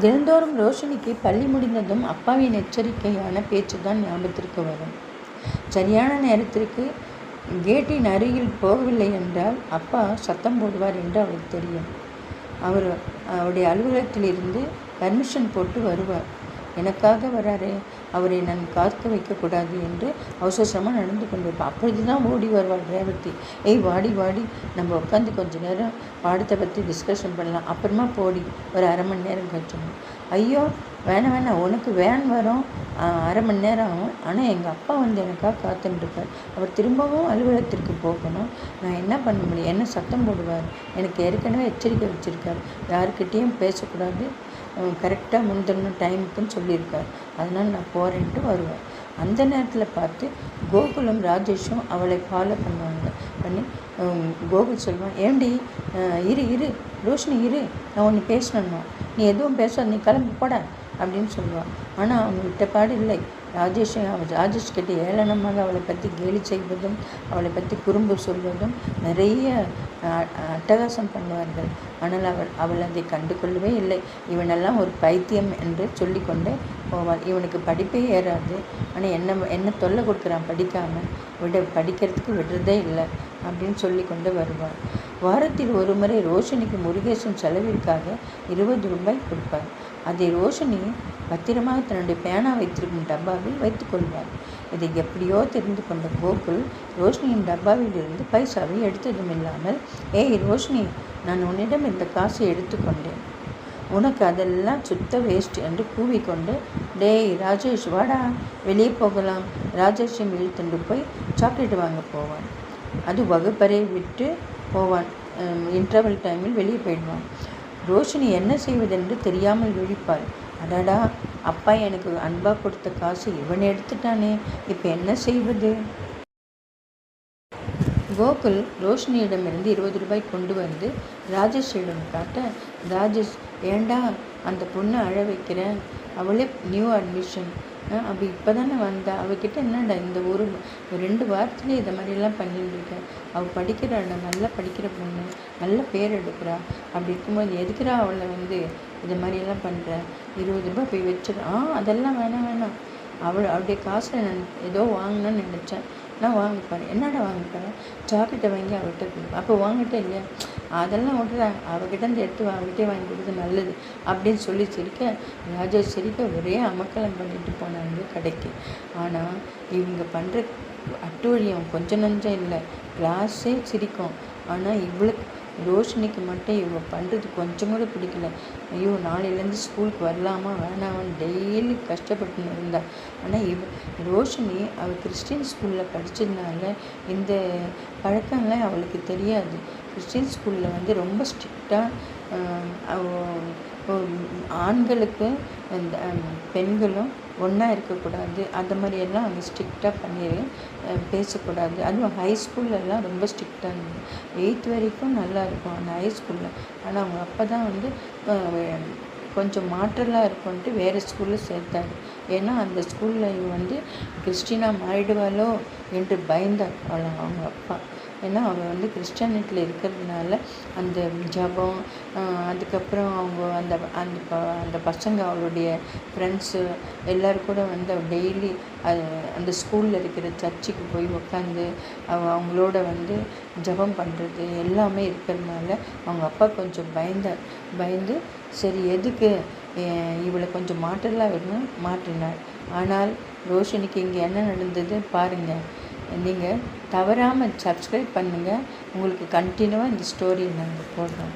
தினந்தோறும் ரோஷினிக்கு பள்ளி முடிந்ததும் அப்பாவின் எச்சரிக்கையான பேச்சு தான் ஞாபகத்திற்கு வரும். சரியான நேரத்திற்கு கேட்டின் அருகில் போகவில்லை என்றால் அப்பா சத்தம் போடுவார் என்று அவளுக்கு தெரியும். அவர் அவருடைய அலுவலகத்திலிருந்து பர்மிஷன் போட்டு வருவார். எனக்காக வராரு அவரை நான் காக்க வைக்கக்கூடாது என்று அவசரமாக நடந்து கொண்டிருப்பேன். அப்பொழுது தான் ஓடி வருவாள் ரேவதி. ஏய் வாடி வாடி. நம்ம உட்காந்து கொஞ்ச நேரம் பாடத்தை பற்றி டிஸ்கஷன் பண்ணலாம். அப்புறமா போடி. ஒரு அரை மணி நேரம் கழிச்சணும் ஐயோ வேணாம் வேணாம். உனக்கு வேன் வரும். அரை மணி நேரம் ஆகும். ஆனால் எங்கள் அப்பா வந்து எனக்காக காத்துட்டுருக்கார் அவர் திரும்பவும் அலுவலகத்திற்கு போகணும். நான் என்ன பண்ண முடியும்? என்ன சத்தம் போடுவார்? எனக்கு ஏற்கனவே எச்சரிக்கை வச்சுருக்கார். யாருக்கிட்டேயும் பேசக்கூடாது. கரெக்டாக முந்தின டைமுக்குன்னு சொல்லியிருக்கார். அதனால் நான் போகிறேன்ட்டு வருவேன். அந்த நேரத்தில் பார்த்து கோகுலும் ராஜேஷும் அவளை ஃபாலோ பண்ணுவாங்க. பண்ணி கோகுல் சொல்லுவான் ஏண்டி இரு இரு ரோஷினி இரு நான் ஒன்று பேசணும்னா. நீ எதுவும் பேச நீ கிளம்பி போட. அப்படின்னு சொல்லுவாள் ஆனால் அவங்க விட்டப்பாடு இல்லை. ராஜேஷ் அவள் ராஜேஷ் கிட்ட ஏளனமாக அவளை பற்றி கேலி செய்வதும் அவளை பற்றி குறும்பு சொல்வதும் நிறைய அட்டகாசம் பண்ணுவார்கள். ஆனால் அவள் அவள் அதை கண்டு கொள்ளவே இல்லை. இவனெல்லாம் ஒரு பைத்தியம் என்று சொல்லிக்கொண்டே போவாள். இவனுக்கு படிப்பே ஏறாது. ஆனால் என்ன என்ன தொல்லை கொடுக்குறான்? படிக்காமல் விட படிக்கிறதுக்கு விடுறதே இல்லை அப்படின்னு சொல்லி கொண்டு வருவாள். வாரத்தில் ஒரு முறை ரோஷனிக்கு முருகேசன் செலவிற்காக இருபது ரூபாய் கொடுப்பார். அதை ரோஷினி பத்திரமாக தன்னுடைய பேனா வைத்திருக்கும் டப்பாவில் வைத்துக்கொள்வார் இதை எப்படியோ தெரிந்து கொண்ட கோகுல் ரோஷினியின் டப்பாவிலிருந்து பைசாவை எடுத்ததும் இல்லாமல் ஏய் ரோஷினி நான் உன்னிடம் இந்த காசை எடுத்துக்கொண்டேன் உனக்கு அதெல்லாம் சுத்த வேஸ்ட் என்று கூவிக்கொண்டு டேய் ராஜேஷ் வாடா வெளியே போகலாம். ராஜேஷை இழுத்துண்டு போய் சாக்லேட் வாங்க போவான். அது வகுப்பறை விட்டு போவான் இன்டர்வல் டைமில் வெளியே போயிடுவான் ரோஷினி என்ன செய்வதென்று தெரியாமல் விழிப்பாள். அடடா அப்பா எனக்கு அன்பா கொடுத்த காசு இவன் எடுத்துட்டானே. இப்போ என்ன செய்வது? கோகுல் ரோஷினியிடமிருந்து இருபது ரூபாய் கொண்டு வந்து ராஜேஷிடம் காட்ட ராஜேஷ் ஏண்டா அந்த பொண்ணை அழ வைக்கிறேன் அவளே நியூ அட்மிஷன் அப்போ இப்போ தானே வந்தா? அவகிட்ட என்னடா இந்த ஒரு ரெண்டு வாரத்துலேயே இதை மாதிரிலாம் பண்ணிட்டுருக்கேன் அவள் படிக்கிறாடா நல்லா படிக்கிற பொண்ணு நல்ல பேர் எடுக்கிறா. அப்படி இருக்கும்போது எதுக்குறா அவளை வந்து இது மாதிரியெல்லாம் பண்ணுற இருபது ரூபாய் போய் வச்சிடு ஆ அதெல்லாம் வேணாம் வேணாம். அவள் அவளுடைய காசில் நான் ஏதோ வாங்கணும்னு நினச்சேன். நான் வாங்கிப்பேன். என்னடா வாங்கிப்பேன்? சாக்லேட்டை வாங்கி அவர்கிட்ட கொடுப்பேன். அப்போ வாங்கிட்டே இல்லையா? அதெல்லாம் விட்டுறேன். அவகிட்ட இருந்து எடுத்து அவகிட்டே வாங்கி கொடுத்து நல்லது அப்படின்னு சொல்லி சிரிக்க ராஜா சிரிக்க ஒரே அமக்கலம் பண்ணிட்டு போனாங்க கடைக்கு. ஆனால் இவங்க பண்ணுற அட்டுவழியம் கொஞ்சம் நஞ்சம் இல்லை. கிளாஸே சிரிக்கும். ஆனால் இவ்வளோ ரோஷினிக்கு மட்டும் இவங்க பண்ணுறது கொஞ்சம் கூட பிடிக்கல. ஐயோ நாளையிலேருந்து ஸ்கூலுக்கு வரலாமா? வேணாமான்னு டெய்லி கஷ்டப்பட்டு இருந்தா. ஆனால் இவ ரோஷினி அவள் கிறிஸ்டின் ஸ்கூலில் படித்ததுனால இந்த பழக்கம்லாம் அவளுக்கு தெரியாது. கிறிஸ்டின் ஸ்கூலில் வந்து ரொம்ப ஸ்ட்ரிக்டாக ஆண்களுக்கு இந்த பெண்களும் ஒன்றா இருக்கக்கூடாது. அந்த மாதிரியெல்லாம் அவங்க ஸ்ட்ரிக்டாக பண்ணி பேசக்கூடாது. அதுவும் ஹை ஸ்கூல்லலாம் ரொம்ப ஸ்ட்ரிக்டாக இருந்தது. எயித் வரைக்கும் நல்லா இருக்கும் அந்த ஹை ஸ்கூலில் ஆனால் அவங்க அப்போ தான் வந்து கொஞ்சம் மாற்றலாக இருக்கும்ன்ட்டு வேறு ஸ்கூலில் சேர்த்தாரு ஏன்னா அந்த ஸ்கூலில் வந்து கிறிஸ்டினா மாறிடுவாளோ என்று பயந்தாள் அவங்க அப்பா. ஏன்னா அவள் வந்து கிறிஸ்டியானிட்டியில் இருக்கிறதுனால அந்த ஜபம் அதுக்கப்புறம் அவங்க அந்த அந்த ப அந்த பசங்க அவளுடைய ஃப்ரெண்ட்ஸு எல்லோரும் கூட வந்து அவள் டெய்லி அந்த ஸ்கூலில் இருக்கிற சர்ச்சுக்கு போய் உட்காந்து அவ அவங்களோட வந்து ஜபம் பண்ணுறது எல்லாமே இருக்கிறதுனால அவங்க அப்பா கொஞ்சம் பயந்தார் பயந்து சரி எதுக்கு இவளை கொஞ்சம் மாற்றலாம் வேணும் மாற்றினாள். ஆனால் ரோஷினிக்கு இங்கே என்ன நடந்தது பாருங்கள் நீங்கள் தவறாமல் சப்ஸ்கிரைப் பண்ணுங்கள் உங்களுக்கு கண்டினியூவாக இந்த ஸ்டோரியை நாங்கள் போடுறோம்.